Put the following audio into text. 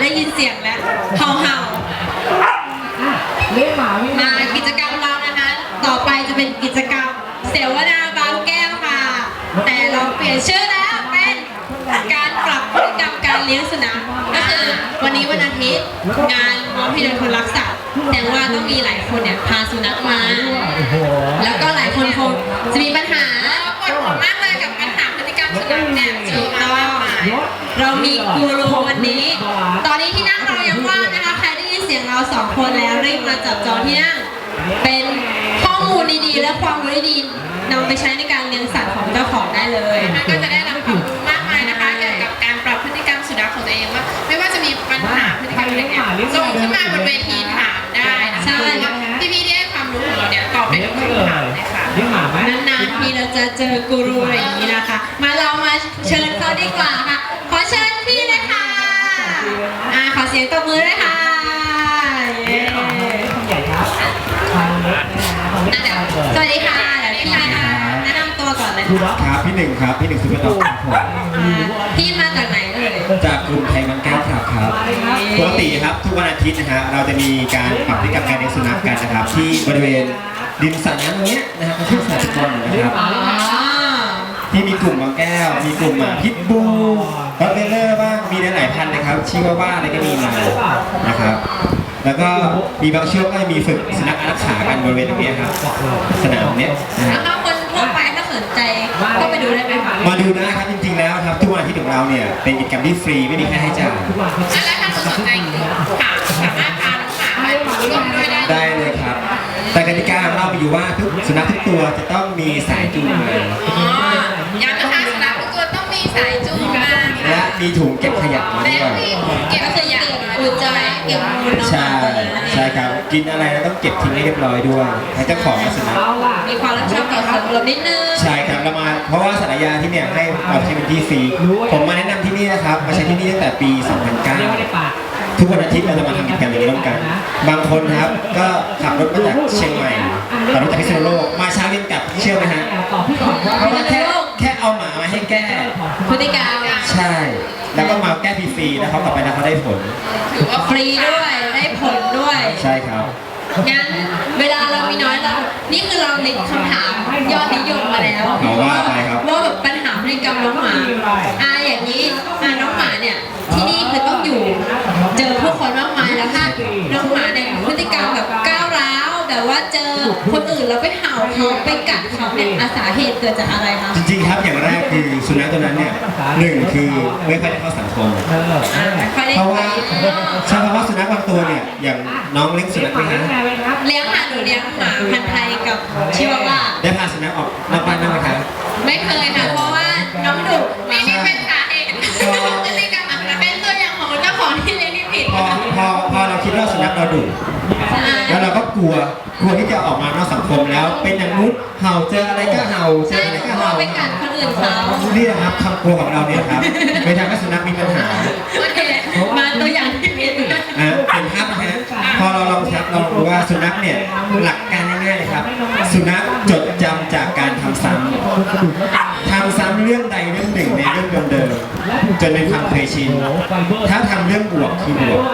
ได้ยินเสียงแล้วเห่าเห่าเลี้ยงหมาไม่ๆมากิจกรรมเรานะคะ ต่อไปจะเป็นกิจกรรม เสวนาบางแก้วค่ะ แต่เราเปลี่ยนชื่อแล้วเป็นการปรับพฤติกรรมการเลี้ยงสุนัขก็คือวันนี้วันอาทิตย์งานมอบให้โดยคนรักสัตว์แต่ว่าต้องมีหลายคนเนี่ยพาสุนัขมาโอ้โหแล้วก็หลายคนคงจะมีปัญหาปวดหัวมากเลยกับปัญหาพฤติกรรมสุนัขเนี่ยถูกต้อง เรามีกูรูวันนี้ ตอนนี้ที่นั่งเรายังว่างนะคะ ใครได้ยินเสียงเราสองคนแล้วรีบมาจับจองที่นั่ง เป็นข้อมูลดีๆ และความรู้ดีๆนำไปใช้ในการเลี้ยงสัตว์ของเจ้าของได้เลยนะคะก็จะได้รับความรู้มากมายนะคะเกี่ยวกับการปรับพฤติกรรมสุนัขของตัวเองว่า ไม่ว่าจะมีปัญหาพฤติกรรมอะไรเนี่ยส่งขึ้นมาบนเวทีถามได้นะคะเพราะว่าพี่พี่ๆที่ให้ความรู้ของเราเนี่ยตอบได้ทุกคำถามเลยค่ะเลี้ยงหมาไหมนานๆทีเราจะเจอกูรูอะไรอย่างนี้นะคะมา เรามาเชิญเขาดีกว่าค่ะ ขอเชิญพี่เลยค่ะอ่าขอเสียงตบมือด้วยค่ะเย้คนใหญ่ครับทางเล็กนะฮะทางเล็กอะเดี๋ยวทางเปิดสวัสดีค่ะเดี๋ยวพี่นะคะแนะนำตัวก่อนเลยดูค่ะด็อกครับพี่หนึ่งครับพี่หนึ่งซุปเปอร์ด็อกครับผมอ่าพี่มาจากไหนเอ่ยจากกลุ่มไทยมันแก้วครับครับปกติครับทุกวันอาทิตย์นะฮะเราจะมีการปรับพฤติกรรมการเลี้ยงสุนัขกันนะครับ ที่บริเวณริมสระน้ำตรงเนี้ยนะครับที่สระทุกคนนะครับ อ๋อที่มีกลุ่มบางแก้ ว มีกลุ่มหมาพิทบูรอตเวลเลอร์บ้าง มีหลายๆพันธุ์นะครับ ชิวาว่าอะไรก็มีมานะครับ แล้วก็มีบางช่วงก็จะมีฝึกสุนัขอารักขากันบริเวณตรงเนี้ยครับ สนามเนี้ยนะคแล้รัวบถ้าคนทั่วไปถ้าสนใจก็ไปดูได้ไหมคะมาดูได้ครับจริงๆแล้วครับ ทุกวันอาทิตย์ของเราเนี่ยเป็นกิจกรรมที่ฟรีไม่มีค่าใช้จ่ายทุกวันเขาแล้วถ้าสนใจคือค่ะสามารถพาน้องหมามาร่วมด้วยได้ได้เลยครับ แต่กติกาของเรามีอยู่ว่าทุกสุนัขทุกตัวจะต้องมีสายจูงมา อ๋อย้ำนะคะ สายจูงมาและมีถุงเก็บขยะมาและด้วยมีเก็บขยะมาอุด้จวจายเก็บมูลน้องหใช่มาตัวนั้นใช่ครับ กินอะไรเราต้องเก็บทิ้งให้เรียบร้อยด้วยให้เจ้าของสุนัขเอาล่ะมีความรับผิดชอบต่อสังคมนิดนึงใช่ครับเรามาเพราะว่าสารยาที่เนี่ยให้เราใช้เป็นที่ฟรีผมมาแนะนำที่นี่นะครับมาใช้ที่นี่ตั้งแต่ปีเลี้ยงไม่ได้2009ปากทุกวันอาทิตย์เราจะมาทำกิจกรรมอย่างนี้ร่วมกัน บางคนครับก็ขับรถมาจากเชียงใหม่ขับรถจากพิษณุโลกมาเช้าเย็นกลับเชื่อไหมฮะตอบพี่ก่อนว่าเพราะว่าแค่แค่ เอาหมามาให้แก้ พฤติกรรมใช่ แล้วก็มาแก้ฟรีๆแล้วเขากลับไปแล้วเขาได้ผล ถือว่าฟรีด้วยได้ผลด้วย ใช่ครับ งั้นเวลาเรามีน้อยเรา นี่คือเราลิสต์คำถามยอดนิยมมาแล้วเอาว่าไปครับ ว่าแบบปัญหาพฤติกรรมน้องหมาอ่าอย่างนี้อ่าน้องหมาเนี่ยที่นี่คือต้องอยู่ เจอผู้คนมากมายแล้วถ้าน้องหมาเนี่ยพฤติกรรมแบบ คนอื่นแล้วไปเห่าเขาไปกัดเขาเนี่ยอาสาเหตุเกิดจากอะไรคะจริงๆครับอย่างแรกคือสุนัขตัวนั้นเนี่ยหนึ่งคือไม่ค่อยได้เข้าสังคมเอออ่าไม่ค่อยได้เพราะไปว่าใช่เพราะว่าสุนัขบางตัวเนี่ยอย่างน้องเลี้ยงสุนัขไหมฮะเลี้ยงค่ะหนูเลี้ยงหมาพันธุ์ไทยกับชิวาว่าได้พาสุนัขออกนอกบ้านบ้างไหมครับ ไม่เคยค่ะเพราะว่า แล้วเราก็กลัวกลัวที่จะออกมานอกสังคมแล้ว เป็นอย่างนู้นเห่าเจออะไรก็เห่าเจใช่ออะไรก็กลัวเห่าไปกัดคนอื่นเขานี่แหละครับคำกลัวของเราเนี่ยครับไม่ทำให้สุนัขมีปัญหาโอเคมาตัวอย่างที่ผิดอะเป็นภาพนะฮะพอเราลองชัดเรารู้ว่าสุนัขเนี่ยหลักการง่ายๆเลยครับ สุนัขจดจำจากการทำซ้ำทำซ้ำเรื่องใดเรื่องหนึ่งในเรื่องเดิมๆจนเป็นความเคยชินถ้าทำเรื่องบวกคือบวก